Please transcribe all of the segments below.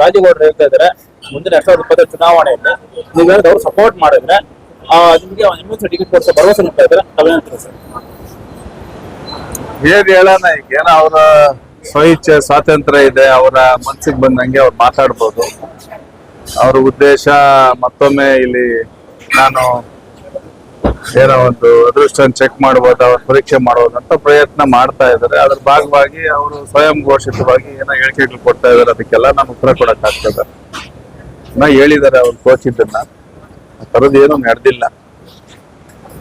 ರಾಜೇಗೌಡರು ಹೇಳ್ತಾ ಇದ್ದಾರೆ ಮುಂದಿನ ಎರಡ್ ಸಾವಿರದ ಇಪ್ಪತ್ತರ ಚುನಾವಣೆಯಲ್ಲಿ ನೀವೇನಾದ್ರು ಅವ್ರು ಸಪೋರ್ಟ್ ಮಾಡಿದ್ರೆ ನಿಮ್ಗೆ ಎಂ ಟಿಕೆಟ್ ಕೊಡಿಸೋ ಭರವಸೆ ನೀಡ್ತಾ ಇದ್ದಾರೆ ತಾವೇನಂತೀರಾ ಸರ್? ಏನ್ ಹೇಳೋಣ ಈಗ, ಏನೋ ಅವರ ಸ್ವಇಚ್ಛೆ, ಸ್ವಾತಂತ್ರ್ಯ ಇದೆ, ಅವರ ಮನ್ಸಿಗೆ ಬಂದಂಗೆ ಅವ್ರು ಮಾತಾಡ್ಬೋದು. ಅವ್ರ ಉದ್ದೇಶ ಮತ್ತೊಮ್ಮೆ ಇಲ್ಲಿ ನಾನು ಏನೋ ಒಂದು ಅದೃಷ್ಟ ಚೆಕ್ ಮಾಡ್ಬೋದು ಅವ್ರ ಪರೀಕ್ಷೆ ಅಂತ ಪ್ರಯತ್ನ ಮಾಡ್ತಾ ಇದ್ದಾರೆ. ಅದ್ರ ಭಾಗವಾಗಿ ಅವರು ಸ್ವಯಂ ಘೋಷಿತವಾಗಿ ಏನೋ ಹೇಳಿಕೆಗಳು ಕೊಡ್ತಾ ಇದಾರೆ ಅದಕ್ಕೆಲ್ಲ ನಾನು ಉತ್ತರ ಕೊಡಕ್ ಆಗ್ತದೆ ನಾ ಹೇಳಿದ್ದಾರೆ ಅವ್ರು ಕೋಚಿದ್ದನ್ನ ತರದ್ ಏನು ನಡೆದಿಲ್ಲ.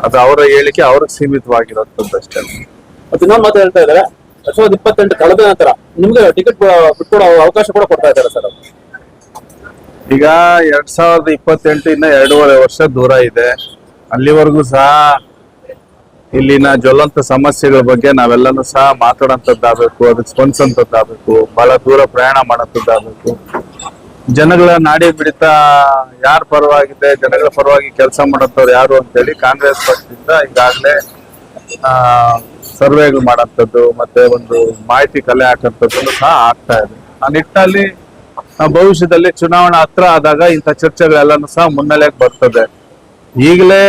ಅದು ಅವರ ಹೇಳಿಕೆ ಅವ್ರಿಗೆ ಸೀಮಿತವಾಗಿರೋಂಥದ್ದಷ್ಟೇ ಅಷ್ಟೇ. ಅದನ್ನ ಮಾತು ಹೇಳ್ತಾ ಇದ್ದಾರೆ. ಎರಡ್ ಸಾವಿರದ ಇಪ್ಪತ್ತೆಂಟು ಕಳೆದ ನಂತರ ನಿಮ್ಗೆ ಟಿಕೆಟ್ ಬಿಟ್ಕೊಡೋ ಅವಕಾಶ ಕೂಡ ಕೊಡ್ತಾ ಇದ್ದಾರೆ ಸರ್. ಈಗ ಎರಡ್ ಸಾವಿರದ ಇಪ್ಪತ್ತೆಂಟು ಇನ್ನ ಎರಡೂವರೆ ವರ್ಷ ದೂರ ಇದೆ. ಅಲ್ಲಿವರೆಗೂ ಸಹ ಇಲ್ಲಿನ ಜ್ವಲಂತ ಸಮಸ್ಯೆಗಳ ಬಗ್ಗೆ ನಾವೆಲ್ಲನೂ ಸಹ ಮಾತಾಡೋಂಥದ್ದಾಗಬೇಕು ಅದಕ್ಕೆ ಸ್ಪಂದಿಸೋಂಥದ್ದಾಗಬೇಕು ಬಹಳ ದೂರ ಪ್ರಯಾಣ ಮಾಡೋಂಥದ್ದಾಗಬೇಕು ಜನಗಳ ನಾಡಿ ಬಿಡಿತ ಯಾರ ಪರವಾಗಿದೆ ಜನಗಳ ಪರವಾಗಿ ಕೆಲಸ ಮಾಡೋಂಥವ್ರು ಯಾರು ಅಂತೇಳಿ ಕಾಂಗ್ರೆಸ್ ಪಕ್ಷದಿಂದ ಈಗಾಗಲೇ ಸರ್ವೆಗಳು ಮಾಡೋಂಥದ್ದು ಮತ್ತೆ ಒಂದು ಮಾಹಿತಿ ಕಲೆ ಹಾಕೋಂಥದ್ದನ್ನು ಸಹ ಆಗ್ತಾ ಇದೆ. ಆ ನಿಟ್ಟಿನಲ್ಲಿ ಭವಿಷ್ಯದಲ್ಲಿ ಚುನಾವಣಾ ಹತ್ರ ಆದಾಗ ಇಂಥ ಚರ್ಚೆಗಳೆಲ್ಲನೂ ಸಹ ಮುನ್ನೆಲೆಗೆ ಬರ್ತದೆ. ಈಗಲೇ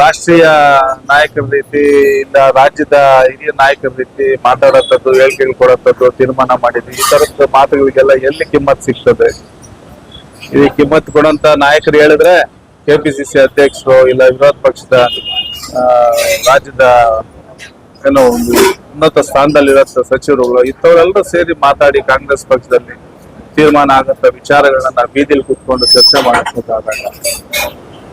ರಾಷ್ಟ್ರೀಯ ನಾಯಕರ ರೀತಿ ಇಲ್ಲ ರಾಜ್ಯದ ಹಿರಿಯ ನಾಯಕರ ರೀತಿ ಮಾತಾಡೋಂಥದ್ದು, ಹೇಳಿಕೆಗಳು ಕೊಡೋಂಥದ್ದು, ತೀರ್ಮಾನ ಮಾಡಿದ್ವಿ. ಈ ತರದ ಮಾತುಗಳಿಗೆಲ್ಲ ಎಲ್ಲಿ ಕಿಮ್ಮತ್ ಸಿಗ್ತದೆ? ಈ ಕಿಮ್ಮತ್ ಕೊಡೋಂತ ನಾಯಕರು ಹೇಳಿದ್ರೆ ಕೆಪಿಸಿಸಿ ಅಧ್ಯಕ್ಷರು ಇಲ್ಲ ವಿರೋಧ ಪಕ್ಷದ ರಾಜ್ಯದ ಏನೋ ಒಂದು ಉನ್ನತ ಸ್ಥಾನದಲ್ಲಿರೋ ಸಚಿವರುಗಳು, ಇಂಥವರೆಲ್ಲರೂ ಸೇರಿ ಮಾತಾಡಿ ಕಾಂಗ್ರೆಸ್ ಪಕ್ಷದಲ್ಲಿ. ತೀರ್ಮಾನ ಆಗಂತ ವಿಚಾರಗಳನ್ನ ಬೀದಿಲಿ ಕೂತ್ಕೊಂಡು ಚರ್ಚೆ ಮಾಡಿಸೋದಾದಾಗ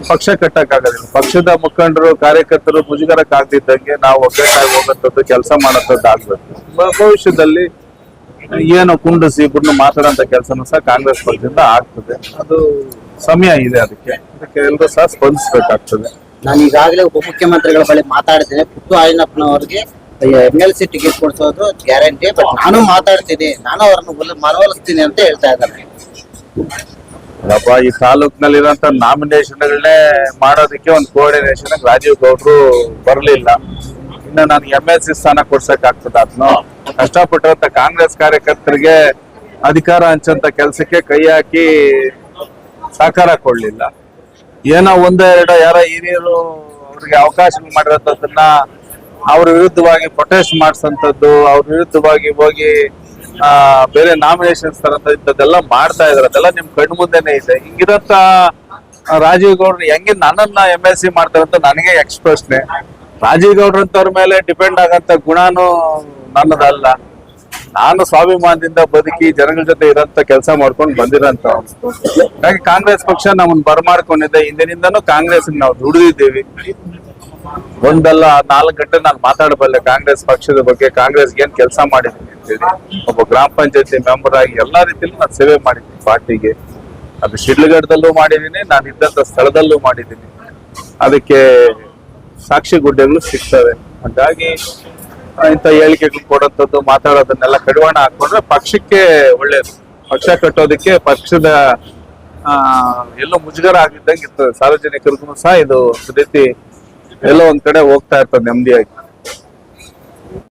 ಪಕ್ಷ ಕಟ್ಟಕ್ಕಾಗೋದಿಲ್ಲ. ಪಕ್ಷದ ಮುಖಂಡರು, ಕಾರ್ಯಕರ್ತರು ಮುಜುಗರಕ್ಕಾಗ್ದಿದ್ದಂಗೆ ನಾವು ಒಗ್ಗಟ್ಟಾಗಿ ಹೋಗಂಥದ್ದು ಕೆಲಸ ಮಾಡೋಂಥದ್ದು ಆಗ್ಬೇಕು. ಭವಿಷ್ಯದಲ್ಲಿ ಏನು ಕುಂಡಿಸಿ ಇಬ್ಬರನ್ನು ಮಾತಾಡೋಂಥ ಕೆಲಸನೂ ಸಹ ಕಾಂಗ್ರೆಸ್ ಪಕ್ಷದಿಂದ ಆಗ್ತದೆ. ಅದು ಸಮಯ ಇದೆ ಅದಕ್ಕೆ. ಅದಕ್ಕೆ ಎಲ್ಲರೂ ಸಹ ಸ್ಪಂದಿಸಬೇಕಾಗ್ತದೆ. ನಾನು ಈಗಾಗಲೇ ಉಪಮುಖ್ಯಮಂತ್ರಿಗಳ ಬಳಿ ಮಾತಾಡಿದ್ದೇನೆ ಪುಟ್ಟು ಆಯನಪ್ಪನವರಿಗೆ ಎಂ ಎಲ್ ಸಿ ಟಿಕೆಟ್ ಕೊಡಿಸೋದು ಗ್ಯಾರಂಟಿ ಬಟ್ ನಾನು ಮಾತಾಡ್ತೀನಿ, ನಾನು ಅವ್ರನ್ನ ಮನವೊಲಿಸ್ತೀನಿ ಅಂತ ಹೇಳ್ತಾ ಇದ್ದಾರೆ. ಅಲ್ಲಪ್ಪ ಈ ತಾಲೂಕ್ನಲ್ಲಿರೋಂಥ ನಾಮಿನೇಷನ್ಗಳನ್ನೇ ಮಾಡೋದಕ್ಕೆ ಒಂದು ಕೋಆರ್ಡಿನೇಷನ್ ರಾಜೀವ್ ಗೌಡ್ರು ಬರಲಿಲ್ಲ. ಇನ್ನು ನಾನು ಎಂ ಎಲ್ ಸಿ ಸ್ಥಾನ ಕೊಡ್ಸಕ್ ಆಗ್ತದ ಅದನ್ನು ಕಷ್ಟಪಟ್ಟಿರೋಂಥ ಕಾಂಗ್ರೆಸ್ ಕಾರ್ಯಕರ್ತರಿಗೆ ಅಧಿಕಾರ ಹಂಚಂತ ಕೆಲಸಕ್ಕೆ ಕೈ ಹಾಕಿ ಸಹಕಾರ ಕೊಡ್ಲಿಲ್ಲ. ಏನೋ ಒಂದೆರಡು ಯಾರೋ ಹಿರಿಯರು ಅವ್ರಿಗೆ ಅವಕಾಶ ಮಾಡಿರೋಂಥದ್ದನ್ನ ಅವ್ರ ವಿರುದ್ಧವಾಗಿ ಪ್ರೊಟೆಸ್ಟ್ ಮಾಡಿಸಂತದ್ದು, ಅವ್ರ ವಿರುದ್ಧವಾಗಿ ಹೋಗಿ ಬೇರೆ ನಾಮಿನೇಷನ್ಸ್ ತರಂತ ಇಂಥದ್ದೆಲ್ಲ ಮಾಡ್ತಾ ಇದಾರೆ. ಅದೆಲ್ಲ ನಿಮ್ ಕಣ್ಣು ಮುಂದೆನೆ ಇದೆ. ಹಿಂಗಿರತ್ತ ರಾಜೀವ್ ಗೌಡ್ರು ಹೆಂಗೆ ನನ್ನನ್ನ ಎಂ ಎಸ್ ಸಿ ಮಾಡ್ತಾರೆ ನನಗೆ ಎಕ್ಸ್ಪ್ರೆಸ್ನೆ ರಾಜೀವ್ ಗೌಡ್ರಂತವ್ರ ಮೇಲೆ ಡಿಪೆಂಡ್ ಆಗಂತ ಗುಣಾನು ನನ್ನದಲ್ಲ. ನಾನು ಸ್ವಾಭಿಮಾನದಿಂದ ಬದುಕಿ ಜನಗಳ ಜೊತೆ ಇರೋಂತ ಕೆಲಸ ಮಾಡ್ಕೊಂಡು ಬಂದಿರಂತ ಕಾಂಗ್ರೆಸ್ ಪಕ್ಷ ನಮ್ಮನ್ನ ಬರಮಾಡ್ಕೊಂಡಿದೆ. ಹಿಂದಿನಿಂದನೂ ಕಾಂಗ್ರೆಸ್ ನಾವು ದುಡಿದಿದ್ದೀವಿ. ಒಂದಲ್ಲ ನಾಲ್ಕು ಗಂಟೆ ನಾನು ಮಾತಾಡಬಲ್ಲೆ ಕಾಂಗ್ರೆಸ್ ಪಕ್ಷದ ಬಗ್ಗೆ. ಕಾಂಗ್ರೆಸ್ ಏನ್ ಕೆಲಸ ಮಾಡಿದ್ದೀನಿ ಅಂತೇಳಿ ಒಬ್ಬ ಗ್ರಾಮ ಪಂಚಾಯತಿ ಮೆಂಬರ್ ಆಗಿ ಎಲ್ಲಾ ರೀತಿಯಲ್ಲೂ ನಾನು ಸೇವೆ ಮಾಡಿದ್ದೀನಿ ಪಾರ್ಟಿಗೆ. ಅದು ಶಿಡ್ಲಘಟ್ಟದಲ್ಲೂ ಮಾಡಿದ್ದೀನಿ, ನಾನು ಇದ್ದಂತ ಸ್ಥಳದಲ್ಲೂ ಮಾಡಿದ್ದೀನಿ. ಅದಕ್ಕೆ ಸಾಕ್ಷಿ ಗುಡ್ಡೆಗಳು ಸಿಗ್ತವೆ. ಹಾಗಾಗಿ ಇಂಥ ಹೇಳಿಕೆಗಳು ಕೊಡೋಂಥದ್ದು, ಮಾತಾಡೋದನ್ನೆಲ್ಲ ಕಡಿವಾಣ ಹಾಕೊಂಡ್ರೆ ಪಕ್ಷಕ್ಕೆ ಒಳ್ಳೇದು. ಪಕ್ಷ ಕಟ್ಟೋದಕ್ಕೆ ಪಕ್ಷದ ಎಲ್ಲೋ ಮುಜುಗರ ಆಗಿದ್ದಂಗೆ ಇರ್ತದೆ. ಸಾರ್ವಜನಿಕರಿಗೂ ಸಹ ಇದು ರೀತಿ ಎಲ್ಲೋ ಒಂದ್ ಕಡೆ ಹೋಗ್ತಾ ಇರ್ತದೆ ನೆಮ್ಮದಿಯಾಗಿ.